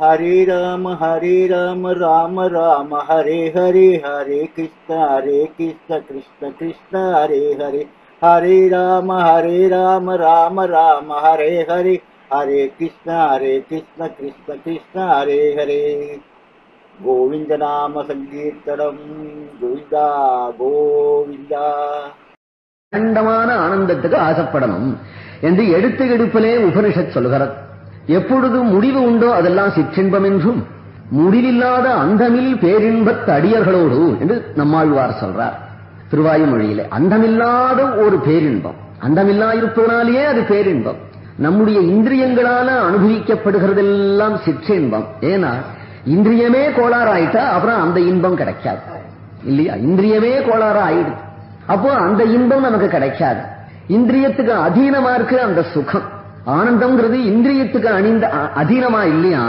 ஹரே ராம ஹரே ராம ராம ராம ஹரே ஹரே ஹரே கிருஷ்ண ஹரே கிருஷ்ண கிருஷ்ண கிருஷ்ண ஹரே ஹரே. ஹரே ராம ஹரே ராம ராம ராம ஹரே ஹரே. ஹரே கிருஷ்ண ஹரே கிருஷ்ண கிருஷ்ண கிருஷ்ண ஹரே ஹரே. கோவிந்த நாம சங்கீர்த்தனம். கோவிந்தா கோவிந்தா. அண்டமான ஆனந்தத்துக்கு ஆசைப்படணும் என்று எடுத்து எடுப்பிலே உபனிஷத் சொல்கிறது எப்பொழுது முடிவு உண்டோ அதெல்லாம் சிற்றின்பம் என்றும் முடிவில்லாத அந்தமில் பேரின்பத் அடியர்களோடு என்று நம்மாழ்வார் சொல்றார். திருவாயுமொழியிலே அந்தமில்லாத ஒரு பேரின்பம். அந்தமில்லா இருப்பதனாலேயே அது பேரின்பம். நம்முடைய இந்திரியங்களால அனுபவிக்கப்படுகிறதெல்லாம் சிற்றின்பம். ஏன்னா இந்திரியமே கோளாறு ஆயிட்டா அப்புறம் அந்த இன்பம் கிடைக்காது. இல்லையா? இந்திரியமே கோளாறு ஆயிடுது அப்போ அந்த இன்பம் நமக்கு கிடைக்காது. இந்திரியத்துக்கு அதீனமா இருக்கு அந்த சுகம். ஆனந்தம்ங்கிறது இந்திரியத்துக்கு அணிந்த அதீனமா இல்லையா?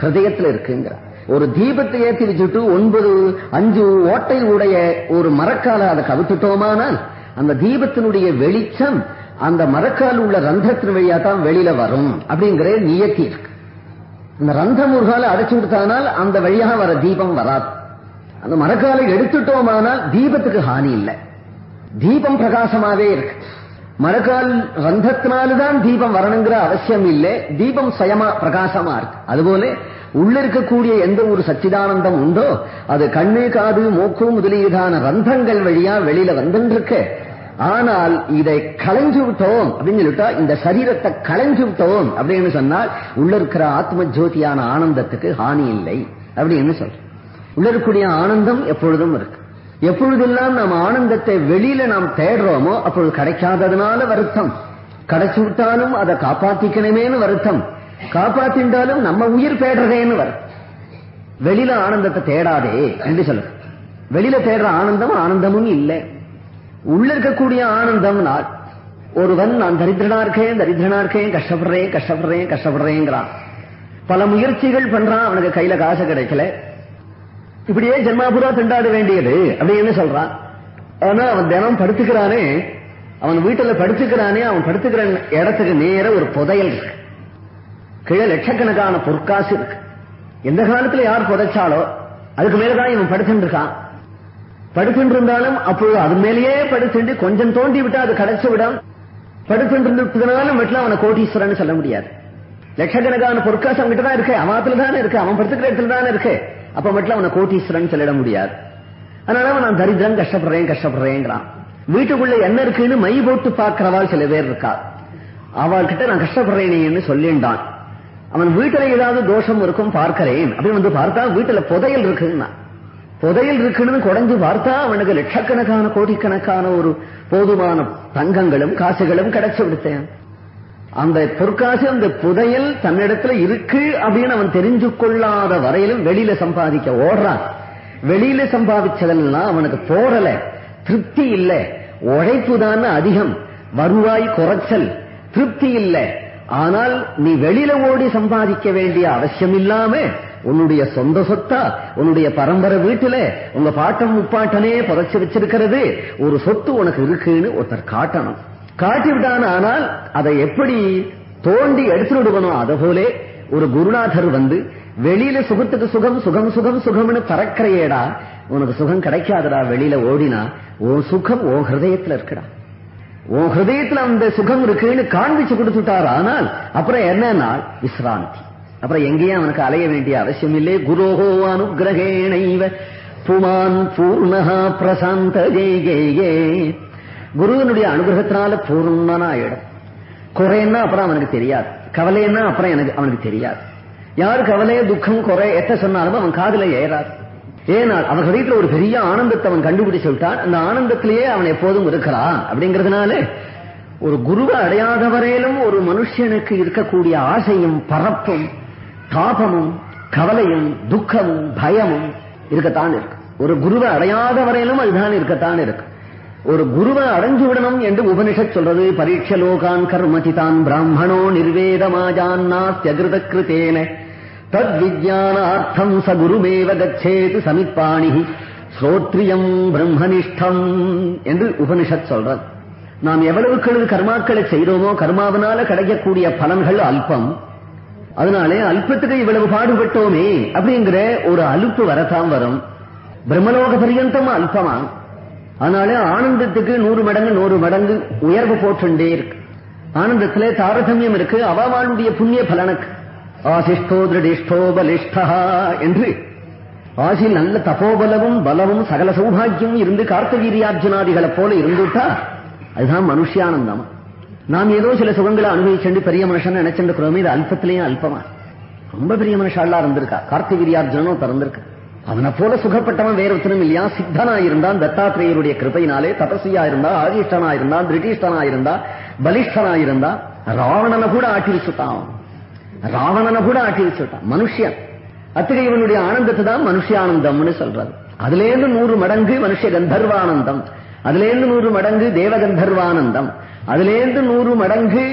ஹிருதயத்துல இருக்குங்கிற ஒரு தீபத்தை ஏற்றி வச்சுட்டு ஒன்பது அஞ்சு ஓட்டை உடைய ஒரு மரக்கால அதை கவித்துட்டோமானால் அந்த தீபத்தினுடைய வெளிச்சம் அந்த மரக்கால் உள்ள ரந்தத்தின் வழியா தான் வெளியில வரும் அப்படிங்கிற நியத்தி இருக்கு. அந்த ரந்தம் ஒரு கால அடைச்சு கொடுத்தானால் அந்த வழியாக வர தீபம் வராது. அந்த மரக்காலை எடுத்துட்டோமானால் தீபத்துக்கு ஹானி இல்லை. தீபம் பிரகாசமாவே இருக்கு. மரக்கால் ரந்தத்தினால்தான் தீபம் வரணுங்கிற அவசியம் இல்லை தீபம் சுயமா பிரகாசமா இருக்கு. அதுபோல உள்ள இருக்கக்கூடிய எந்த ஒரு சச்சிதானந்தம் உண்டோ அது கண்ணு காது மூக்கு முதலீதான ரந்தங்கள் வழியா வெளியில வந்துருக்கு ஆனால் இதை களைஞ்சு விட்டோம் அப்படின்னு சொல்லிட்டா இந்த சரீரத்தை களைஞ்சு விட்டோம் அப்படின்னு சொன்னால் உள்ள இருக்கிற ஆத்ம ஜோதியான ஆனந்தத்துக்கு ஹானி இல்லை. அப்படின்னு சொல்றேன் உள்ள இருக்கக்கூடிய ஆனந்தம் எப்பொழுதும் இருக்கு. எப்பொழுதெல்லாம் நாம் ஆனந்தத்தை வெளியில நாம் தேடுறோமோ அப்பொழுது கிடைக்காததுனால வருத்தம். கிடைச்சு விட்டாலும் அதை காப்பாத்திக்கணுமேனு வருத்தம். காப்பாத்தின்றாலும் நம்ம உயிர் தேடுறதேன்னு வரும். வெளியில ஆனந்தத்தை தேடாதே என்று சொல்லு வெளியில தேடுற ஆனந்தம் ஆனந்தமும் இல்லை. உள்ள இருக்கக்கூடிய ஆனந்தம்னால் ஒருவன் நான் தரித்திரனா இருக்கேன் தரித்திரனா இருக்கேன் கஷ்டப்படுறேன் கஷ்டப்படுறேன் கஷ்டப்படுறேங்கிறான். பல முயற்சிகள் பண்றான் அவனுக்கு கையில காசு கிடைக்கல. இப்படியே ஜென்மாபுரா திண்டாட வேண்டியது அப்படின்னு சொல்றான். ஆனா அவன் தினம் படுத்துக்கிறானே. அவன் வீட்டுல படுத்துக்கிறானே அவன் படுத்துக்கிற இடத்துக்கு நேர ஒரு புதையல் இருக்கு. கீழே லட்சக்கணக்கான பொற்காசு இருக்கு. எந்த காலத்துல யார் புதைச்சாலோ அதுக்கு மேலதான் இவன் படுத்துட்டு இருக்கான். படுத்துட்டு இருந்தாலும் அப்பொழுது அது மேலேயே படுத்துட்டு கொஞ்சம் தோண்டி விட்டா அது கடைச்சு விடும். படுத்துட்டு இருந்ததுனாலும் வீட்டுல அவனை கோட்டீஸ்வரன் சொல்ல முடியாது. லட்சக்கணக்கான பொற்காசு அவன்கிட்ட தான் இருக்கு. அவத்துல தானே இருக்கு. அவன் படுத்துக்கிற இடத்துல தானே இருக்கு. அப்ப மட்டும் அவனை கோட்டீஸ்வரன் சொல்லிட முடியாது. அதனால அவன் நான் தரித்திரம் கஷ்டப்படுறேன் கஷ்டப்படுறேங்கிறான். வீட்டுக்குள்ள என்ன இருக்குன்னு மை போட்டு பாக்குறவாள் சில பேர் இருக்கா. அவள்கிட்ட நான் கஷ்டப்படுறேனேன்னு சொல்லிண்டான். அவன் வீட்டுல ஏதாவது தோஷம் இருக்கும் பார்க்கிறேன். அப்படின்னு வந்து பார்த்தா வீட்டுல புதையல் இருக்குன்னா. புதையல் இருக்குன்னு குறைஞ்சு பார்த்தா அவனுக்கு லட்சக்கணக்கான கோடிக்கணக்கான ஒரு போதுமான தங்கங்களும் காசுகளும் கிடைச்சு விடுத்தேன். அந்த பொற்காசு அந்த புதையல் தன்னிடத்துல இருக்கு அப்படின்னு அவன் தெரிஞ்சு கொள்ளாத வரையிலும் வெளியில சம்பாதிக்க ஓடுறான். வெளியில சம்பாதிச்சதெல்லாம் அவனுக்கு போடல. திருப்தி இல்ல. உழைப்பு தான் அதிகம். வருவாய் குறைச்சல். திருப்தி இல்ல. ஆனால் நீ வெளியில ஓடி சம்பாதிக்க வேண்டிய அவசியம் இல்லாம உன்னுடைய சொந்த சொத்தா உன்னுடைய பரம்பரை வீட்டுல உங்க பாட்டம் முப்பாட்டனே புதைச்சு வச்சிருக்கிறது. ஒரு சொத்து உனக்கு இருக்குன்னு ஒருத்தர் காட்டணும். காட்டிவிட்டான் ஆனால் அதை எப்படி தோண்டி எடுத்துடுவனோ விடுவனோ அதை போலே ஒரு குருநாதர் வந்து வெளியில சுகத்துக்கு சுகம் சுகம் சுகம் சுகம்னு பறக்கிறையேடா. உனக்கு சுகம் கிடைக்காதடா வெளியில ஓடினா. உன் சுகம் உன் ஹிருதயத்துல இருக்கடா. உன் ஹிருதயத்துல அந்த சுகம் இருக்குன்னு காண்பிச்சு கொடுத்துட்டார். ஆனால் அப்புறம் என்னன்னா விசிராந்தி அப்புறம் எங்கேயும் அவனுக்கு அலைய வேண்டிய அவசியம் இல்லை குரோகோ அனுகிரகேணைவ. புமான் பூர்ணஹா பிரசாந்த ஜெய குருவனுடைய அனுகிரகத்தினால பூர்ணனா ஆயிடும் குறைன்னா அப்புறம் அவனுக்கு தெரியாது. கவலைன்னா அப்புறம் எனக்கு அவனுக்கு தெரியாது. யார் கவலை துக்கம் குறை எத்த சொன்னாலும் அவன் காதுல ஏறாது. ஏனால் அவன் ஹൃദയத்துல ஒரு பெரிய ஆனந்தத்தை அவன் கண்டுபிடிச்சு விட்டான் அந்த ஆனந்தத்திலேயே அவன் எப்போதும் இருக்கிறான். அப்படிங்கறதுனால ஒரு குருவை அடையாத வரையிலும் ஒரு மனுஷனுக்கு இருக்கக்கூடிய ஆசையும் பரப்பும் தாபமும் கவலையும் துக்கமும் பயமும் இருக்கத்தான் இருக்கு. ஒரு குருவை அடையாத வரையிலும் அதுதான் இருக்கத்தான் இருக்கு. ஒரு குருவை அடைஞ்சு விடணும் என்று உபனிஷத் சொல்றது. பரீட்ச லோகான் கர்மதிதான் பிராமணோ நிர்வேதமாஜான்னாஸ்தியகிருத கிருத்தேன தத் விஜயானார்த்தம் ச குருமேவ கச்சேது சமிப்பாணி ஸ்ரோத்ரியம் பிரம்மனிஷ்டம் என்று உபனிஷத் சொல்றது. நாம் எவ்வளவுக்கு கர்மாக்களை செய்தோமோ கர்மாவினால கிடைக்கக்கூடிய பலன்கள் அல்பம். அதனாலே அல்பத்துக்கு இவ்வளவு பாடுபட்டோமே அப்படிங்கிற ஒரு அலுப்பு வரத்தான் வரும். பிரம்மலோக பரியந்தம் அல்பமா? அதனாலே ஆனந்தத்துக்கு நூறு மடங்கு நூறு மடங்கு உயர்வு போட்டுண்டே இருக்கு. ஆனந்தத்திலே தாரதமியம் இருக்கு. அவமானுடைய புண்ணிய பலனுக்கு. ஆசிஷ்டோ திருடிஷ்டோ பலிஷ்டா என்று. ஆசில் நல்ல தபோபலமும் பலமும் சகல சௌபாகியமும் இருந்து கார்த்தவீரியார்ஜுனாதிகளை போல இருந்துட்டா அதுதான் மனுஷியானந்தம். நாம் ஏதோ சில சுகங்களை அனுபவிச்சுண்டு பெரிய மனுஷன் நினைச்சுருக்கிறோமே இது அல்பத்திலேயும் அல்பமா. ரொம்ப பெரிய மனுஷாலாம் இருந்திருக்கா. கார்த்திகிரியார்ஜுனனும் பிறந்திருக்கா. அவனை போல சுகப்பட்டவன் வேற ஒருத்தனும் இல்லையா? சித்தனா இருந்தான் தத்தாத்திரேயருடைய கிருப்பையினாலே தபசியா இருந்தா ஆதிஷ்டனா இருந்தா திருட்டிஷ்டனா இருந்தா பலிஷ்டனா இருந்தா ராவணனை கூட ஆட்டி வச்சுட்டான் ராவணனை கூட ஆட்டி வச்சுட்டான் மனுஷன் அத்தகைய இவனுடைய ஆனந்தத்தை தான் மனுஷியானந்தம்னு சொல்றது. அதுல இருந்து நூறு மடங்கு மனுஷ கந்தர்வானந்தம். அதுல இருந்து நூறு மடங்கு தேவகந்தர்வானந்தம். அதுல இருந்து நூறு மடங்கு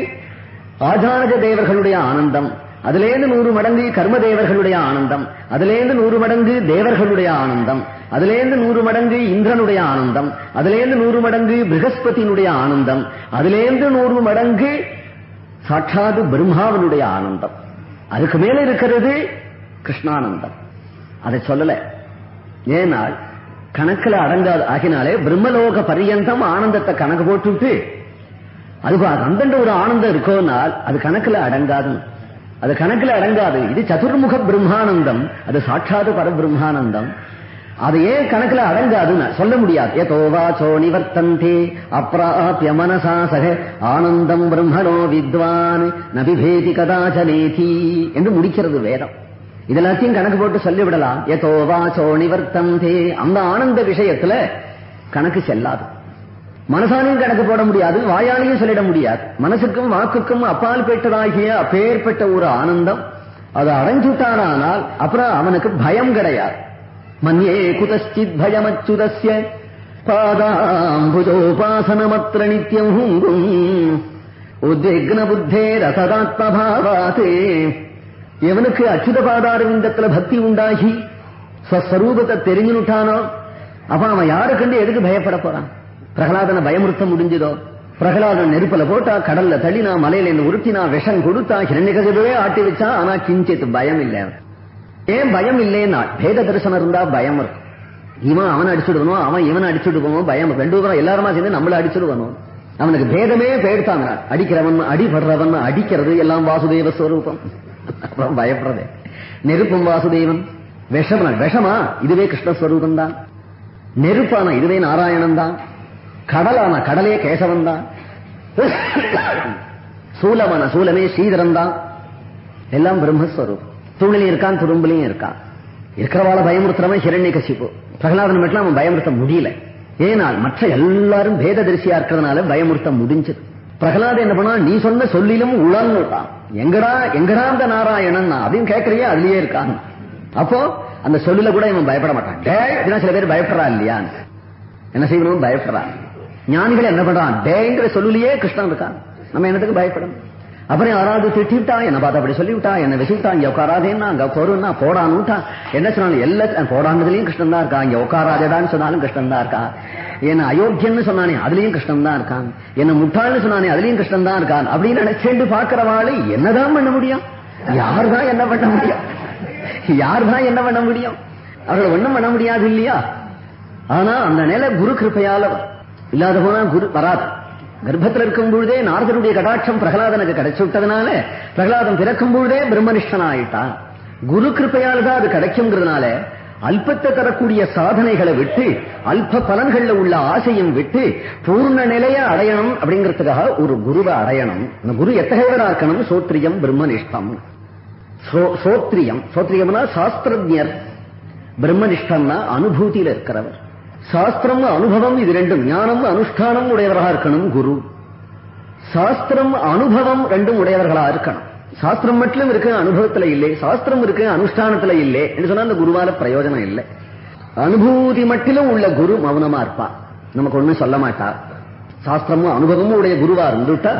ஆஜானக தேவர்களுடைய ஆனந்தம். அதிலேந்து நூறு மடங்கு கர்ம தேவர்களுடைய ஆனந்தம் அதிலேந்து நூறு மடங்கு தேவர்களுடைய ஆனந்தம் அதிலேந்து நூறு மடங்கு இந்திரனுடைய ஆனந்தம் அதிலேந்து நூறு மடங்கு பிருகஸ்பதியினுடைய ஆனந்தம் அதிலேந்து நூறு மடங்கு சாட்சாது பிரம்மாவனுடைய ஆனந்தம். அதுக்கு மேல இருக்கிறது கிருஷ்ணானந்தம். அதை சொல்லல. ஏனால் கணக்குல அடங்காது. ஆகினாலே பிரம்மலோக பரியந்தம் ஆனந்தத்தை கணக்கு போட்டுட்டு அது அந்த ஒரு ஆனந்தம் இருக்கோனால் அது கணக்குல அடங்காதுன்னு. அது கணக்கில் அடங்காது. இது சதுர்முக பிரம்மானந்தம். அது சாட்சாது பரபிரம்மானந்தம். அது ஏன் கணக்குல அடங்காதுன்னு சொல்ல முடியாது. ஏதோ வாச்சோ நிவர்த்தந்தே. அப்ராபிய மனசா சக ஆனந்தம் பிரம்மணோ வித்வான். நபிபேதி கதாச்சனேதி என்று முடிக்கிறது வேதம். இதெல்லாத்தையும் கணக்கு போட்டு சொல்லிவிடலாம். ஏதோ வாச்சோ நிவர்த்தந்தே. அந்த ஆனந்த விஷயத்துல கணக்கு செல்லாது. மனசாலையும் கணக்கு போட முடியாது வாயாலையும் சொல்லிட முடியாது. மனசுக்கும் வாக்குக்கும் அப்பால் பெற்றதாகிய அப்பேற்பட்ட ஒரு ஆனந்தம். அது அடைஞ்சுட்டானால் அப்புறம் அவனுக்கு பயம் கிடையாது. மன்யே குதஸ்டித் பயமச்சுதஸ்ய பாதாம்புஜோபாசனமத்திர நித்தியம் உத்விக்ன புத்தே ரசதாத்மபாவாதே. எவனுக்கு அச்சுத பாதாரவிந்தத்துல பக்தி உண்டாகி ஸ்வஸ்வரூபத்தை தெரிஞ்சுட்டானோ அப்ப அவன் யாரு எதுக்கு பயப்பட போறான்? பிரகலாதனை பயமுறுத்த முடிஞ்சதோ? பிரகலாதன் நெருப்பல போட்டா கடல்ல தள்ளினா மலையில இருந்து உருட்டினா விஷம் கொடுத்தா ஹிரண்யகசிபவே ஆட்டி வச்சா ஆனா கிஞ்சித் பயம் இல்லை ஏன் பயம் இல்லைன்னா பேத தரிசனம் இருந்தா பயம் இருக்கும் இவன் அவன் அடிச்சுடுவனோ அவன் இவன் அடிச்சுடுவனோ பயம் ரெண்டு பேரும் எல்லாருமா சேர்ந்து நம்மள அடிச்சுடுவனோ? அவனுக்கு பேதமே பேடுத்தாங்க அடிக்கிறவன் அடிபடுறவன் அடிக்கிறது எல்லாம் வாசுதேவ ஸ்வரூபம். அப்புறம் பயப்படுறது. நெருப்பும் வாசுதேவன். விஷம் விஷமா? இதுவே கிருஷ்ணஸ்வரூபம் தான் நெருப்பான இதுவே நாராயணன் தான் கடலான கடலே கேசவன் தான். சூலமான சூலமே ஸ்ரீதரன் தான். எல்லாம் பிரம்மஸ்வரூபம். தூணிலையும் இருக்கான் துரும்புலையும் இருக்கான். இருக்கிறவாள பயமுறுத்துறவன் ஹிரண்ய கசிப்பு பிரகலாதன் மட்டும் அவன் பயமுறுத்த முடியல. ஏனால் மற்ற எல்லாரும் பேத தரிசியா இருக்கிறதுனால பயமுறுத்த முடிஞ்சது. பிரகலாதன் என்ன பண்ணா நீ சொன்ன சொல்லிலும் உழன்னுட்டான் எங்கடா எங்கடா அந்த நாராயணன் அப்படின்னு கேட்கறியே அதுலயே இருக்கான். அப்போ அந்த சொல்லில கூட இவன் பயப்பட மாட்டான். டேய் சில பேர் பயப்படுறா இல்லையா என்ன செய்யணும்? பயப்படுறான் ஞானிகள் என்ன பண்றான்? டேங்கிற சொல்லிலேயே கிருஷ்ணன் இருக்கான். நம்ம என்னத்துக்கு பயப்படணும்? அப்புறம் யாராவது திட்டிவிட்டா என்ன பார்த்து அப்படி சொல்லிவிட்டா என்ன விசிவிட்டா இங்க உட்காராதேன்னா அங்க பொருன்னா போடானுட்டா என்ன சொன்னாலும் எல்லா போடானதுலயும் கிருஷ்ணன் தான் இருக்கான் இங்க உட்காராதேடான்னு சொன்னாலும் கிருஷ்ணன் தான் இருக்கான். என்ன அயோக்கியன்னு சொன்னானே அதுலயும் கிருஷ்ணன் தான் இருக்கான். என்ன முட்டாள்னு சொன்னானே அதுலயும் கிருஷ்ணன் தான் இருக்கான். அப்படின்னு நினைச்சேண்டு பாக்குறவாளு என்னதான் பண்ண முடியும்? யார் தான் என்ன பண்ண முடியும்? யார் தான் என்ன பண்ண முடியும்? அவர்களை ஒண்ணும் பண்ண முடியாது இல்லையா? ஆனா அந்த நிலை குரு கிருப்பையால இல்லாத போனா குரு வராது. கர்ப்பத்தில் இருக்கும் பொழுதே நாரதருடைய கடாட்சம் பிரகலாதனுக்கு கிடைச்சு விட்டதுனால பிரகலாதம் பிறக்கும் பொழுதே பிரம்மனிஷ்டன் ஆயிட்டான் குரு கிருப்பையால் தான் அது கிடைக்குங்கிறதுனால அல்பத்தை தரக்கூடிய சாதனைகளை விட்டு அல்ப பலன்கள்ல உள்ள ஆசையும் விட்டு பூர்ண நிலையை அடையணும் அப்படிங்கிறதுக்காக ஒரு குருவை அடையணும். அந்த குரு எத்தகையவரா இருக்கணும்? சோத்ரியம் பிரம்மனிஷ்டம். சோத்ரியம் சோத்ரியம்னா சாஸ்திரஜர். பிரம்மனிஷ்டம்னா அனுபூதியில இருக்கிறவர். சாஸ்திரம் அனுபவம் இது ரெண்டும். ஞானம் அனுஷ்டானம் உடையவராக இருக்கணும் குரு. சாஸ்திரம் அனுபவம் ரெண்டும் உடையவர்களா இருக்கணும். சாஸ்திரம் மட்டும் இருக்கு அனுபவத்துல இல்லை. சாஸ்திரம் இருக்கு அனுஷ்டானத்துல இல்லை. என்று சொன்னா அந்த குருவால பிரயோஜனம் இல்லை. அனுபூதி மட்டிலும் உள்ள குரு மௌனமா இருப்பா. நமக்கு ஒண்ணும் சொல்ல மாட்டார் சாஸ்திரமும் அனுபவமும் உடைய குருவா இருந்துட்டா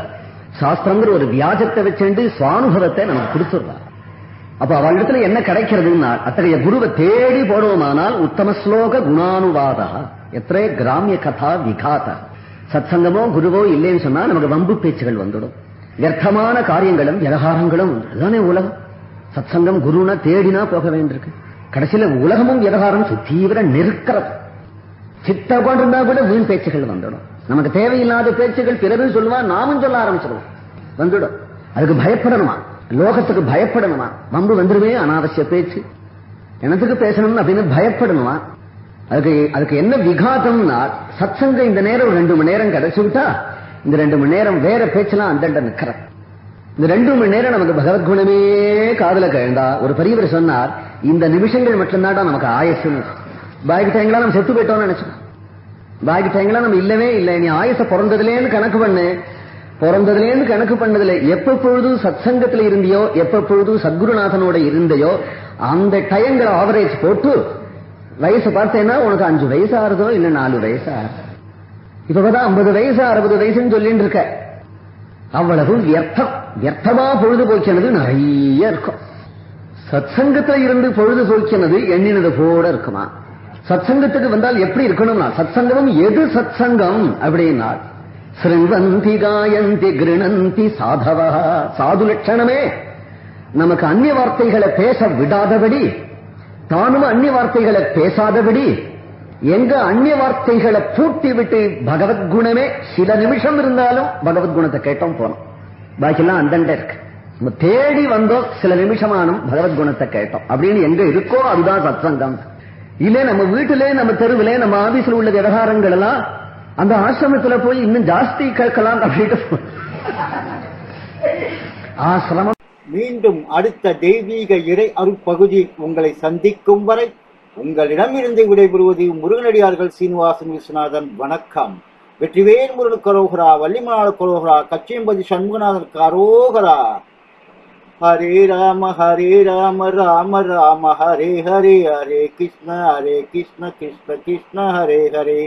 சாஸ்திரங்கிற ஒரு வியாஜத்தை வச்சுண்டு சுவானுபவத்தை நமக்கு கொடுத்துருவா அப்ப அவளிடத்துல என்ன கிடைக்கிறதுன்னா அத்தகைய குருவை தேடி போடுவோமானால் உத்தம ஸ்லோக குணானுவாதா. எத்தனை கிராமிய கதா விகாத. சத்சங்கமோ குருவோ இல்லைன்னு சொன்னா நமக்கு வம்பு பேச்சுகள் வந்துடும். வியர்த்தமான காரியங்களும் விவகாரங்களும் அதுதானே உலகம். சத்சங்கம் குருனா தேடினா போக வேண்டியிருக்கு. கடைசியில உலகமும் விவகாரம் தீவிர நெருக்கிறது சித்த கொண்டிருந்தா கூட வீண் பேச்சுகள் வந்துடும். நமக்கு தேவையில்லாத பேச்சுகள் பிறரும் சொல்லுவா நாமும் சொல்ல ஆரம்பிச்சிருவோம். வந்துடும். அதுக்கு பயப்படணுமா? லோகத்துக்கு பயப்படணுமா? வம்பு வந்துருமே அனாவசிய பேச்சு. எனத்துக்கு பேசணும்னு அப்படின்னு பயப்படணுமா? அதுக்கு அதுக்கு என்ன விகாதம்னா சத்சங்க இந்த நேரம் ரெண்டு மணி நேரம் கிடைச்சுவிட்டா இந்த ரெண்டு மணி நேரம் வேற பேச்செல்லாம் அந்தண்ட நிக்கிறது இந்த ரெண்டு மணி நேரம் நமக்கு பகவத்குணமே காதுல கழந்தா ஒரு பெரியவர் சொன்னார் இந்த நிமிஷங்கள் மட்டும்தான் நமக்கு ஆயசுன்னு. பாக்கி டைங்களா நம்ம செத்து போயிட்டோம்னு நினைச்சோம். பாக்கி டைங்களா நம்ம இல்லவே இல்லை நீ ஆயச பிறந்ததுலேன்னு கணக்கு பண்ணு. பிறந்ததுலேருந்து கணக்கு பண்ணதுல எப்ப பொழுதும் சத்சங்கத்துல இருந்தியோ எப்பொழுதும் சத்குருநாதனோட இருந்தையோ அந்த டயங்களை ஆவரேஜ் போட்டு வயசு பார்த்தேன்னா உனக்கு அஞ்சு வயசு ஆறுதோ இல்ல நாலு வயசு ஆறுதோ. இப்பதான் ஐம்பது வயசு அறுபது வயசுன்னு சொல்லிட்டு இருக்க. அவ்வளவு வியர்த்தம். வியர்த்தமா பொழுது போக்கினது நிறைய இருக்கும். சத்சங்கத்துல இருந்து பொழுது போக்கினது எண்ணினது போட இருக்குமா? சத்சங்கத்துக்கு வந்தால் எப்படி இருக்கணும்னா சத்சங்கமும் எது சத்சங்கம் அப்படின்னா சிருவந்தி காயந்தி கிருணந்தி சாதவா சாது லட்சணமே நமக்கு அந்நிய வார்த்தைகளை பேச விடாதபடி தானும் அந்நிய வார்த்தைகளை பேசாதபடி எங்க அந்நிய வார்த்தைகளை பூட்டி விட்டு பகவத்குணமே சில நிமிஷம் இருந்தாலும் பகவத்குணத்தை கேட்டோம் போனோம். பாக்கியெல்லாம் அந்தண்ட இருக்கு. நம்ம தேடி வந்தோம் சில நிமிஷமானும் பகவத்குணத்தை கேட்டோம். அப்படின்னு எங்க இருக்கோ அதுதான் சத்சங்கம். இல்ல நம்ம வீட்டிலே நம்ம தெருவிலே நம்ம ஆபீஸ்ல உள்ள விவகாரங்கள் எல்லாம் அந்த ஆசிரமத்துல போய் இன்னும் ஜாஸ்தி கேட்கலாம் அப்படின்ட்டு ஆசிரமம். மீண்டும் அடுத்த தெய்வீக இறை அருப்பகுதி உங்களை சந்திக்கும் வரை உங்களிடமிருந்து விடைபெறுவது முருகனடியார்கள் சீனிவாசன் விஸ்வநாதன். வணக்கம். வெற்றிவேல் முருகன் கரோகரா வள்ளிமலாள கரோகரா கச்சியம்பதி சண்முகநாதன் கரோகரா. ஹரே ராம ஹரே ராம ராம ராம ஹரே ஹரே ஹரே கிருஷ்ண ஹரே கிருஷ்ண கிருஷ்ண கிருஷ்ண ஹரே ஹரே.